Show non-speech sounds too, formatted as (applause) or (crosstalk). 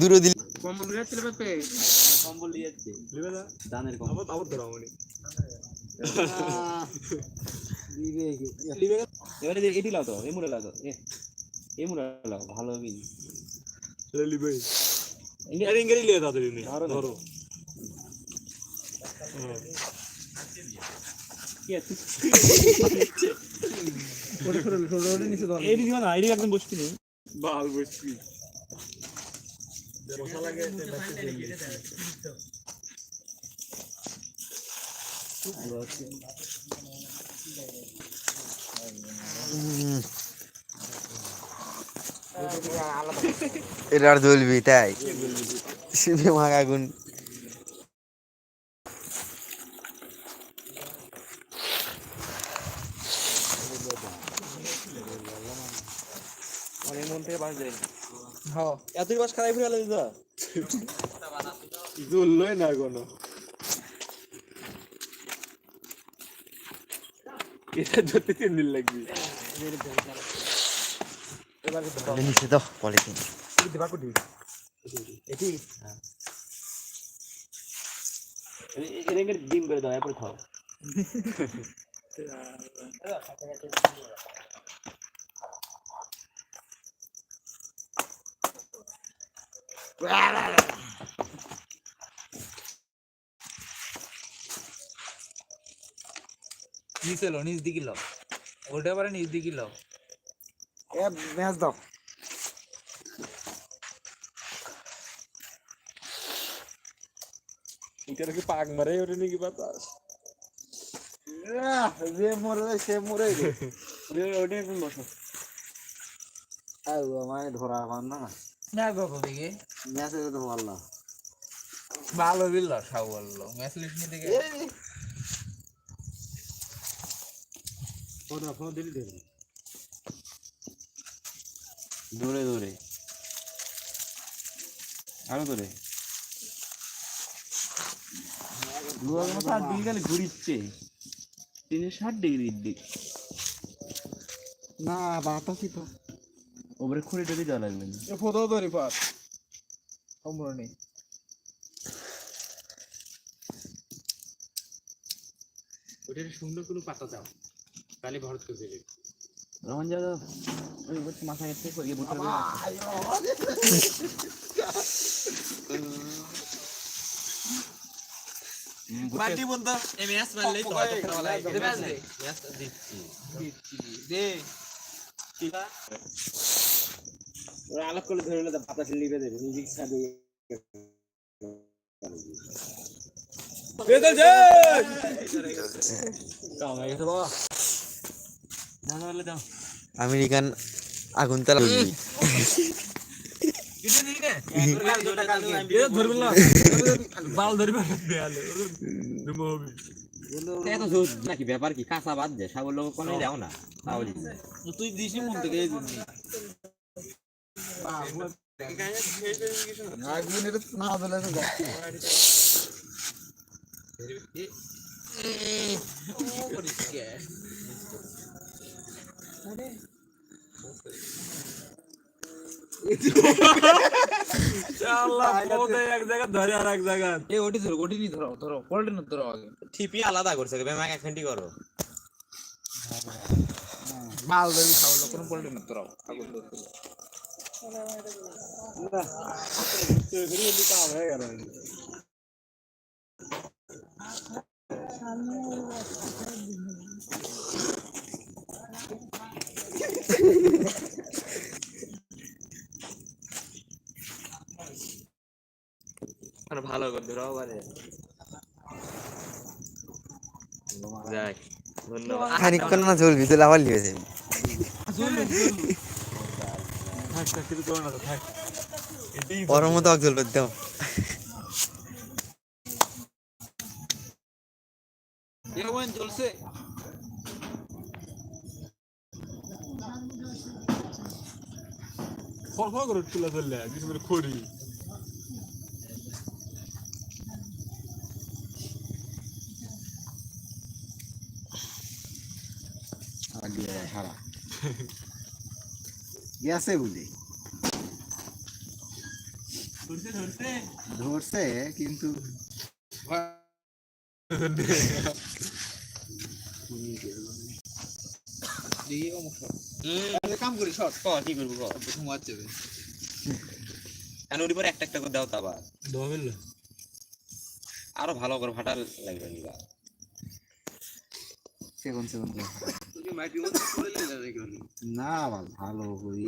দূরে দিলে কম্বল ছিল পেপে কম্বল লিবে না দানের কম্বল আবার আবার ধরো আমানি এবারে এটি লাও তো এই মুড়ে লাও তো এ এই মুড়ে লাও ভালো হবে ছেলে লিবে লিয়ে দাও তুমি ধরো। ধরো হ্যাঁ। কি আছে ছোট ছোট ছোট ছোট নিচে ধর এটি দিও না একদম বসবি না বাল লাগে এটা আর জ্বলবি তাই? শিবে মাগ আগুন অনেক মন থেকে বাস যায় হ্যাঁ। এতই বাস খারাপ হয়ে গেল দিদা। জ্বললোই না কোনো। এটা ধরতে তিন দিন লাগবে। নিচে তো পলিথিন এটি এর ডিম করে দাও এরপর খাও। (laughs) নিচে লো নিচ দিকে লো ওটা পারে নিচ দিকে লো এ ম্যাচ দাও। এটা কি পাক মারে ওরে নাকি বাতাস? যে মরে যায় সে মরে (laughs) ওটা একদম বসো। আউ আমায় ধরা পান না। না গো দিকে ম্যাচে ভালো বলল। ম্যাচ লিস্ট দিকে ফোন ফোন দিলি দেবে দূরে আরও ঘুরিচ্ছে। তিনশো ষাট ডিগ্রি দিক। না বাতাসই তো। ওপরে খড়ি টড়ি দেওয়া লাগবে না এ ফটো ধরি পার অমর নেই ওটা সুন্দর কোনো পাতা দাও তাহলে ভরত করে দেবে রহন যাদব ওই বলছে মাথা গেছে করিয়ে বুঝতে পার্টি বন্ধ এই ম্যাচ মারলেই তো হয়তো খেলা লাগে দে ম্যাচ দে ম্যাচ দিচ্ছি দে ওরা আলাপ করলে ধরে নিলে বাতাস লিখে দেবে মিউজিক আমেরিকান আগুন তালা জ্বলবি ধরবে না। বাল ধরবে দেয়ালে দেবো হবে এত নাকি ব্যাপার কি? কাঁচা বাদ দে সাগর লোক কোনো দাও না। তুই দিস মন থেকে এই দিন আগুন এটা না দিলে তো ঠিপি আলাদা করছে একখানটি করো মাল ধরি খাওয়ালো কোনো পল্টি না ধরো ভালো করে ধরো পারে যাক ধন্যবাদ। খানিকক্ষণ না জ্বলবি তো আবার লিয়ে যাবি থাক থাক কিছু করো না থাক। দাও। এ ফল ফল করে তুলা ধরলে কিছু করে খড়ি। বলি (laughs) ধরছে কিন্তু কাম করি ক কি করব কেন একটা একটা করে দাও তা আবার। আরও ভালো করে ফাটার লাগবে নিবা সেকেন্ড সেকেন্ড না ভালো করি।